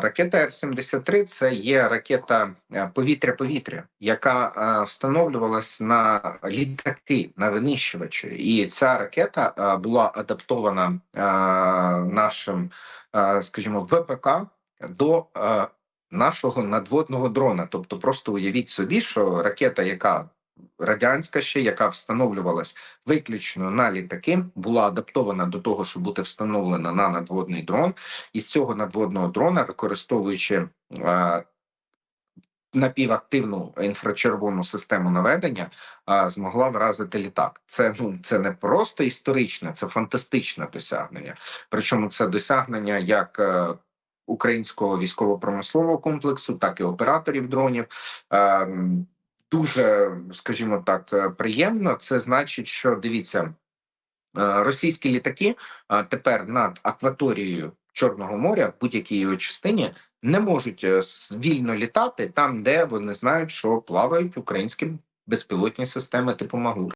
Ракета Р-73 це є ракета е, повітря-повітря, яка е, встановлювалась на літаки, на винищувачі. І ця ракета е, була адаптована нашим, скажімо, ВПК до нашого надводного дрона. Тобто, просто уявіть собі, що ракета, яка радянська ще, яка встановлювалась виключно на літаки, була адаптована до того, щоб бути встановлена на надводний дрон. І з цього надводного дрона, використовуючи е, напівактивну інфрачервону систему наведення, е, змогла вразити літак. Це ну це не просто історичне, це фантастичне досягнення. Причому це досягнення як е, українського військово-промислового комплексу, так і операторів дронів. Дуже, скажімо так, е, приємно. Це значить, що дивіться, е, російські літаки тепер над акваторією Чорного моря, будь-якій його частині, не можуть е, вільно літати там, де вони знають, що плавають українські безпілотні системи типу Магур.